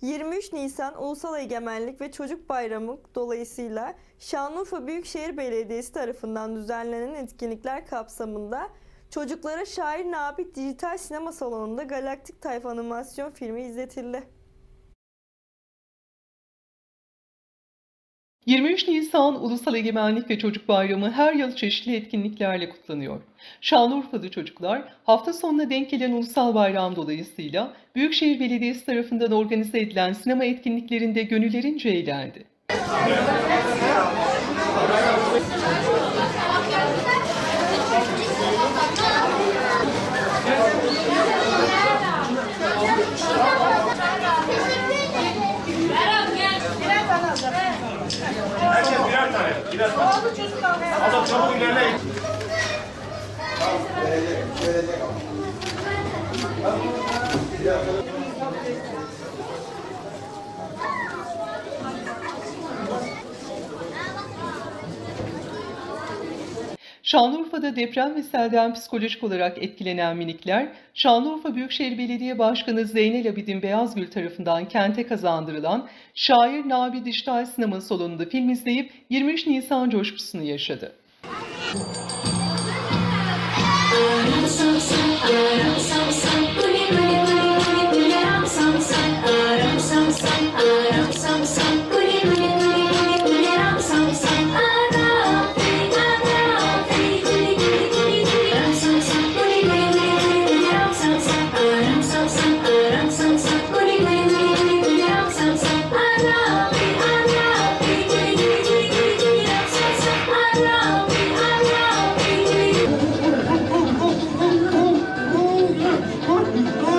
23 Nisan Ulusal Egemenlik ve Çocuk Bayramı dolayısıyla Şanlıurfa Büyükşehir Belediyesi tarafından düzenlenen etkinlikler kapsamında çocuklara Şair Nabi Dijital Sinema Salonu'nda Galaktik Tayfa animasyon filmi izletildi. 23 Nisan Ulusal Egemenlik ve Çocuk Bayramı her yıl çeşitli etkinliklerle kutlanıyor. Şanlıurfa'da çocuklar hafta sonuna denk gelen Ulusal Bayram dolayısıyla Büyükşehir Belediyesi tarafından organize edilen sinema etkinliklerinde gönüllerince eğlendi. Birer tane. Birer tane. Adam çabuk ilerleyin. Şanlıurfa'da deprem ve selden psikolojik olarak etkilenen minikler, Şanlıurfa Büyükşehir Belediye Başkanı Zeynel Abidin Beyazgül tarafından kente kazandırılan Şair Nabi Dijital Sinema Salonu'nda film izleyip 23 Nisan coşkusunu yaşadı. Gracias.